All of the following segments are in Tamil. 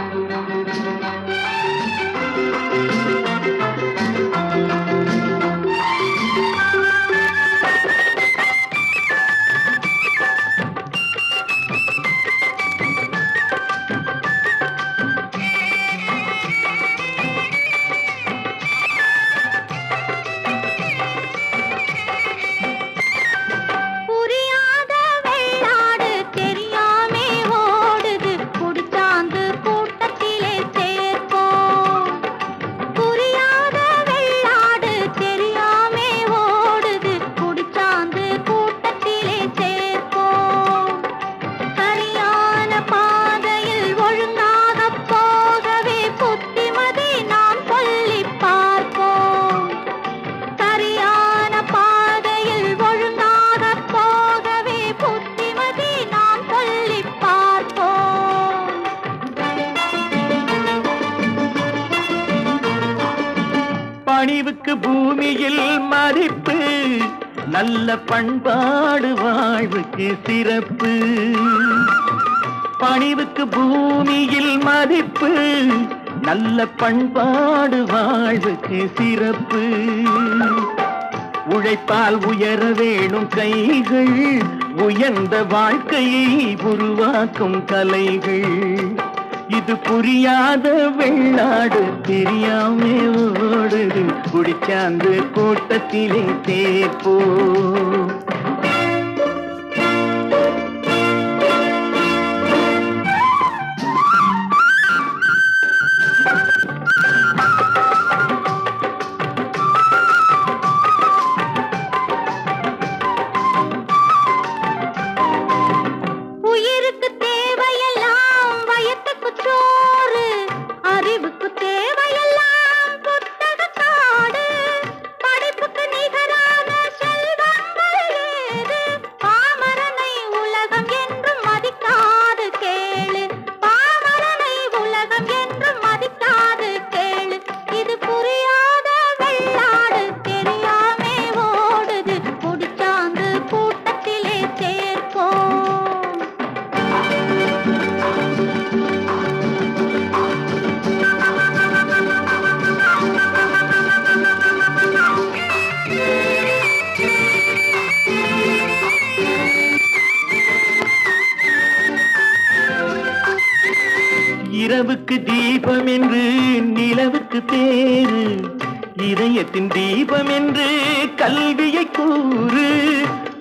புரியாத பணிவுக்கு பூமியில் மதிப்பு நல்ல பண்பாடு வாழ்வுக்கு சிறப்பு. பணிவுக்கு பூமியில் மதிப்பு நல்ல பண்பாடு வாழ்வுக்கு சிறப்பு. உழைப்பால் உயர வேணும் கைகள் உயர்ந்த வாழ்க்கையை உருவாக்கும் கலைகள். இது புரியாத வெள்ளாடு தெரியாமே ஓடுது. குடிச்சாந்து கூட்டத்திலே தேப்போ இரவுக்கு தீபம் என்று நிலவுக்கு பேரு இதயத்தின் தீபம் என்று கல்வியை கூறு.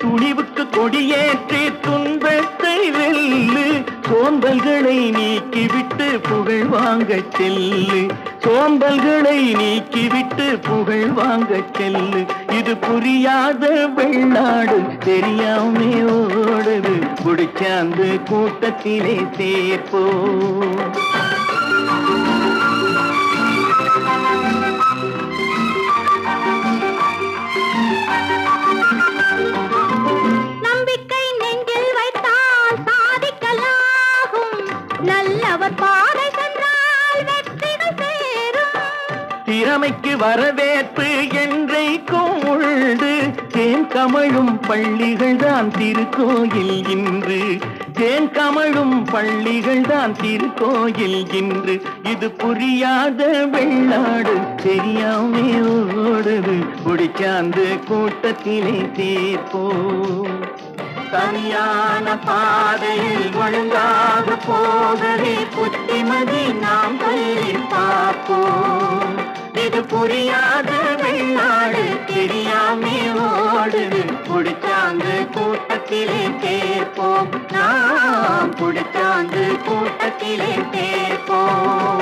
துணிவுக்கு கொடியேற்றி துன்பத்தை வெல்லு. சோம்பல்களை நீக்கிவிட்டு புகழ் வாங்க செல்லு. சோம்பல்களை நீக்கிவிட்டு புகழ் வாங்க செல்லு. இது புரியாத வெள்ளாடு தெரியாமே ஓடுது. குடிச்சாந்து கூட்டத்திலே சேர்ப்போ திறமைக்கு வரவேற்பு என்றைக்கும் உண்டு. தேன் கமழும் பள்ளிகள் தான் திருக்கோயில் இன்று. தேன் கமழும் பள்ளிகள் தான் திருக்கோயில் இன்று. இது புரியாத வெள்ளாடு தெரியாமே ஓடுது. குடிச்சாந்து கூட்டத்திலே சேர்ப்போம் சரியான பாதையில் ஒழுங்காக போகவே புத்திமதி நாம் பள்ளி பார்ப்போம். இது புரியாத வெள்ளாடு தெரியாமே ஓடுது குடிச்சாந்து கூட்டத்திலே கேட்போம் நாம் குடிச்சாந்து கூட்டத்திலே கேட்போம்